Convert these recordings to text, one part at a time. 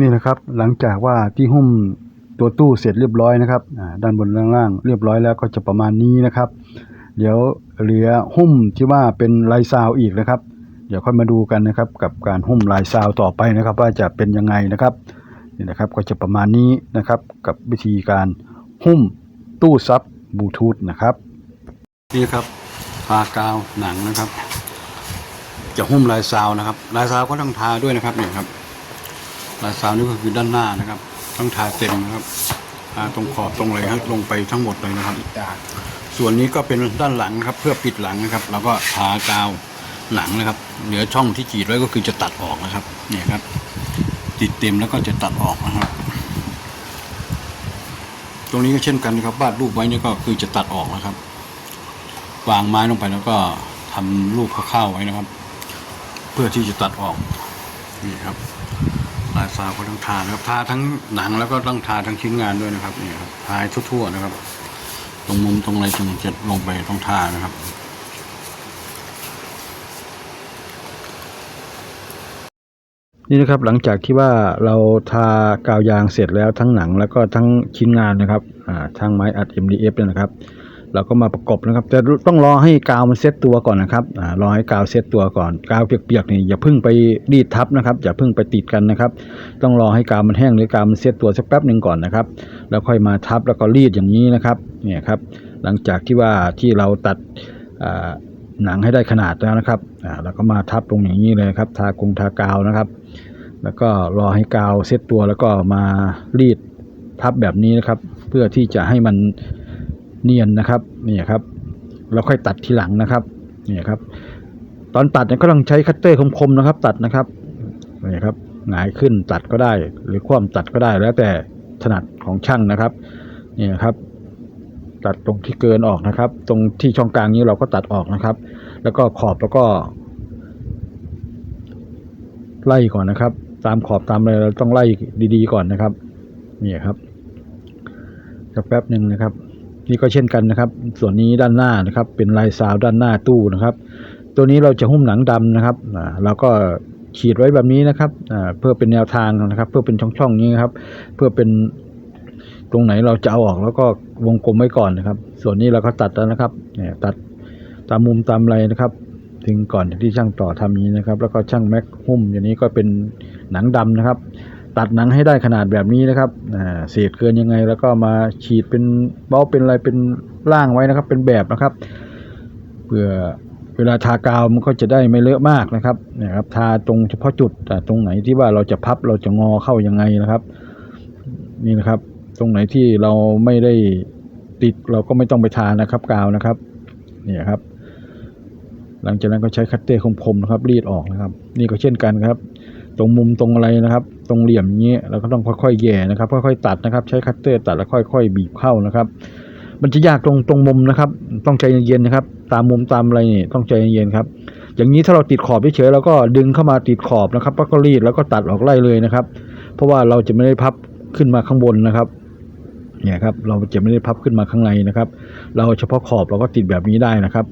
นี่นะครับหลังจากว่าที่หุ้มตัวตู้เสร็จเรียบร้อยนะครับด้านบนด้านล่างเรียบร้อยแล้วก็จะประมาณนี้นะครับ เดี๋ยวเหลือหุ้มที่ว่าเป็นลายซาวอีกนะครับ เดี๋ยวค่อยมาดูกันนะครับ กับการหุ้มลายซาวต่อไปนะครับ ว่าจะเป็นยังไงนะครับนี่นะครับก็จะประมาณนี้นะครับ กับวิธีการหุ้มตู้ซับบลูทูธนะครับนี่ครับทากาวหนังนะครับ จะหุ้มลายซาวนะครับ ลายซาวก็ต้องทาด้วยนะครับเนี่ยครับ ลายซาวนี่ก็คือด้านหน้านะครับ ต้องทาเต็มนะครับทาตรงขอบตรงอะไรให้ลงไปทั้งหมดเลยนะครับส่วนนี้ก็เป็นด้านหลังครับเพื่อปิดหลังนะครับแล้วก็ทากาวหลังนะครับ เหลือช่องที่จีดไว้ก็คือจะตัดออกนะครับเนี่ยครับติดเต็มแล้วก็จะตัดออกนะครับ ตรงนี้ก็เช่นกันนะครับวาดรูปไว้นี่ก็คือจะตัดออกนะครับ วางไม้ลงไปแล้วก็ทำรูปคร่าวๆไว้นะครับ เพื่อที่จะตัดออกนี่ครับ ลายซาวก็ต้องทานะครับ ทาทั้งหนังแล้วก็ต้องทาทั้งชิ้นงานด้วยนะครับนี่ครับทาทั่วๆนะครับ ตรงมุมตรงอะไรตรงจะลงไปต้องทานะครับนี่นะครับหลังจากที่ว่าเราทากาวยางเสร็จแล้วทั้งหนังแล้วก็ทั้งชิ้นงานนะครับทางไม้อัด MDF เนี่ยนะครับ เราก็มาประกบนะครับแต่ต้องรอให้กาวมันเซ็ตตัวก่อนนะครับรอให้กาวเซ็ตตัวก่อน กาวเปียกๆนี่อย่าพิ่งไปรีดทับนะครับ อย่าพิ่งไปติดกันนะครับ ต้องรอให้กาวมันแห้งหรือกาวมันเซ็ตตัวสักแป๊บหนึ่งก่อนนะครับ แล้วค่อยมาทับแล้วก็รีดอย่างนี้นะครับเนี่ยครับ หลังจากที่ว่าที่เราตัดหนังให้ได้ขนาดแล้วนะครับเราก็มาทับตรงอย่างนี้เลยครับ ทากงทากาวนะครับ แล้วก็รอให้กาวเซ็ตตัวแล้วก็มารีดทับแบบนี้นะครับ เพื่อที่จะให้มัน เนียนนะครับนี่ครับเราค่อยตัดทีหลังนะครับนี่ครับ ตอนตัดเนี่ยก็ต้องใช้คัตเตอร์คมๆนะครับ ตัดนะครับนี่ครับหงายขึ้นตัดก็ได้ หรือคว่ำตัดก็ได้แล้วแต่ถนัดของช่างนะครับนี่นะครับ ตัดตรงที่เกินออกนะครับ ตรงที่ช่องกลางนี้เราก็ตัดออกนะครับ แล้วก็ขอบแล้วก็ ไล่ก่อนนะครับ ตามขอบตามอะไรเราต้องไล่ดีๆ ก่อนนะครับนี่ครับสักแป๊บหนึ่งนะครับ นี่ก็เช่นกันนะครับ ส่วนนี้ด้านหน้านะครับ เป็นลายซาวด้านหน้าตู้นะครับ ตัวนี้เราจะหุ้มหนังดำนะครับเราก็ขีดไว้แบบนี้นะครับเพื่อเป็นแนวทางนะครับ เพื่อเป็นช่องๆนี้ครับ เพื่อเป็นตรงไหนเราจะเอาออกแล้วก็วงกลมไว้ก่อนนะครับ ส่วนนี้เราก็ตัดแล้วนะครับเนี่ยตัดตามมุมตามอะไรนะครับ ถึงก่อนที่ช่างต่อทำอย่านี้นะครับ แล้วก็ช่างแม็กหุ้มอย่างนี้ก็เป็นหนังดำนะครับ ตัดหนังให้ได้ขนาดแบบนี้นะครับเศษเกินยังไงแล้วก็มาฉีดเป็นเบ้าเป็นอะไรเป็นร่างไว้นะครับ เป็นแบบนะครับเพื่อเวลาทากาวมันก็จะได้ไม่เลอะมากนะครับนะครับทาตรงเฉพาะจุดอ่ตรงไหนที่ว่าเราจะพับเราจะงอเข้ายังไงนะครับ นี่นะครับ ตรงไหนที่เราไม่ได้ติดเราก็ไม่ต้องไปทานะครับ กาวนะครับนี่ครับ หลังจากนั้นก็ใช้คัตเตอร์คมๆนะครับรีดออกนะครับ นี่ก็เช่นกันครับ ตรงมุมตรงอะไรนะครับ ตรงเหลี่ยมอย่างนี้เราก็ต้องค่อยๆแย่นะครับ ค่อยๆตัดนะครับ ใช้คัตเตอร์ตัดแล้วค่อย ๆ บีบเข้านะครับ มันจะยากตรงตรงมุมนะครับ ต้องใจเย็นๆนะครับ ตามมุมตามอะไรนี่ต้องใจเย็นๆครับ อย่างนี้ถ้าเราติดขอบเฉยๆเราก็ดึงเข้ามาติดขอบนะครับแล้วก็รีดแล้วก็ตัดออกไล่เลยนะครับ เพราะว่าเราจะไม่ได้พับขึ้นมาข้างบนนะครับเนี่ยครับเราจะไม่ได้พับขึ้นมาข้างในนะครับ เราเฉพาะขอบเราก็ติดแบบนี้ได้นะครับ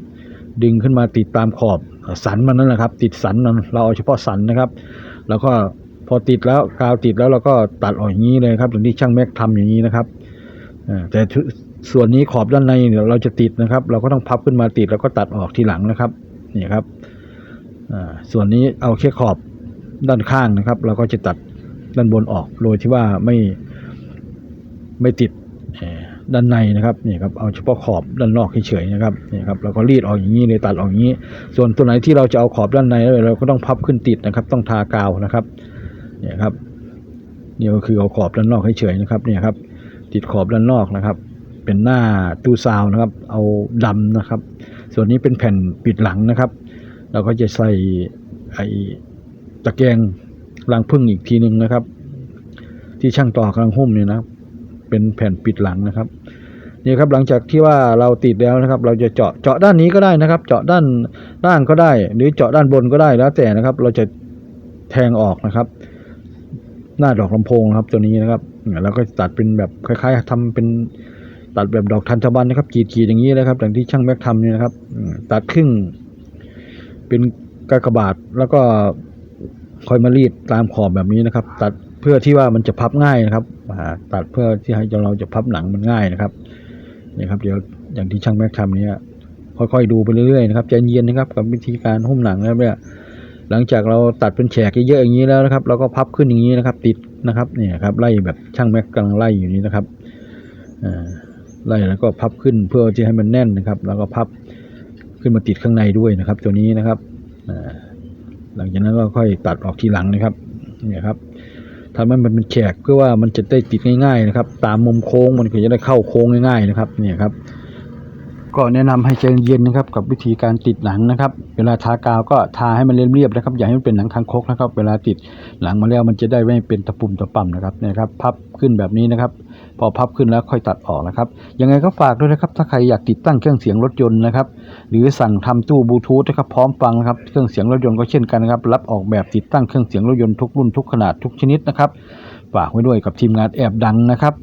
ดึงขึ้นมาติดตามขอบสันมันนั่นแหละครับ ติดสันมันเราเอาเฉพาะสันนะครับ แล้วก็พอติดแล้วกาวติดแล้วเราก็ตัดออกอย่างนี้เลยครับอย่างที่ช่างแม็กทำอย่างนี้นะครับอแต่ส่วนนี้ขอบด้านในเดี๋ยวเราจะติดนะครับ เราก็ต้องพับขึ้นมาติดแล้วก็ตัดออกทีหลังนะครับนี่ครับส่วนนี้เอาแค่ขอบด้านข้างนะครับ เราก็จะตัดด้านบนออกโดยที่ว่าไม่ไม่ติด ด้านในนะครับนี่ครับเอาเฉพาะขอบด้านนอกเฉยๆนะครับนี่ครับเราก็รีดออกอย่างนี้เลยตัดออกอย่างนี้ ส่วนตัวไหนที่เราจะเอาขอบด้านในเราก็ต้องพับขึ้นติดนะครับ ต้องทากาวนะครับเนี่ยครับนี่ก็คือเอาขอบด้านนอกเฉยๆนะครับเนี่ยครับติดขอบด้านนอกนะครับ เป็นหน้าตู้ซาวนะครับ เอาดำนะครับ ส่วนนี้เป็นแผ่นปิดหลังนะครับ เราก็จะใส่ไอ้ตะแกรงรังพึ่งอีกทีหนึ่งนะครับ ที่ช่างต่อกำลังหุ้มเนี่ยนะครับ เป็นแผ่นปิดหลังนะครับนี่ครับหลังจากที่ว่าเราติดแล้วนะครับ เราจะเจาะเจาะด้านนี้ก็ได้นะครับ เจาะด้านล่างก็ได้ หรือเจาะด้านบนก็ได้แล้วแต่นะครับ เราจะแทงออกนะครับ หน้าดอกลำโพงครับตัวนี้นะครับแล้วก็ตัดเป็นแบบคล้ายๆทำเป็นตัดแบบดอกทันตะวันนะครับกรีดๆอย่างนี้นะครับอย่างที่ช่างแม็กทำเนี่ยนะครับตัดครึ่ง เป็นกากบาทแล้วก็คอยมารีดตามขอบแบบนี้นะครับ ตัดเพื่อที่ว่ามันจะพับง่ายนะครับ ตัดเพื่อที่ให้เราจะพับหนังมันง่ายนะครับนี่ครับเดี๋ยวอย่างที่ช่างแม็กทำเนี่ยค่อยๆดูไปเรื่อยๆนะครับใจเย็นนะครับกับวิธีการหุ้มหนังนะครับเนี่ยหลังจากเราตัดเป็นแฉกเยอะๆอย่างนี้แล้วนะครับ เราก็พับขึ้นอย่างนี้นะครับ ติดนะครับเนี่ยครับไล่แบบช่างแม็กกำลังไล่อยู่นี้นะครับอ่าไล่แล้วก็พับขึ้นเพื่อจะให้มันแน่นนะครับ แล้วก็พับขึ้นมาติดข้างในด้วยนะครับ ตัวนี้นะครับอ่าหลังจากนั้นก็ค่อยตัดออกทีหลังนะครับเนี่ยครับ ทำให้มันเป็นแฉกเพื่อว่ามันจะได้ติดง่ายๆนะครับ ตามมุมโค้งมันก็จะได้เข้าโค้งง่ายๆนะครับเนี่ยครับ ก็แนะนำให้ใจเย็นนะครับ กับวิธีการติดหนังนะครับ เวลาทากาวก็ทาให้มันเรียบๆนะครับ อย่าให้มันเป็นหนังคางคกนะครับ เวลาติดหลังมาแล้วมันจะได้ไม่เป็นตะปุ่มตะป่ำนะครับเนี่ยครับ พับขึ้นแบบนี้นะครับ พอพับขึ้นแล้วค่อยตัดออกนะครับ ยังไงก็ฝากด้วยนะครับ ถ้าใครอยากติดตั้งเครื่องเสียงรถยนต์นะครับ หรือสั่งทำตู้บลูทูธนะครับพร้อมฟังนะครับ เครื่องเสียงรถยนต์ก็เช่นกันนะครับ รับออกแบบติดตั้งเครื่องเสียงรถยนต์ทุกรุ่นทุกขนาดทุกชนิดนะครับ ฝากไว้ด้วยกับทีมงานแอบดังนะครับ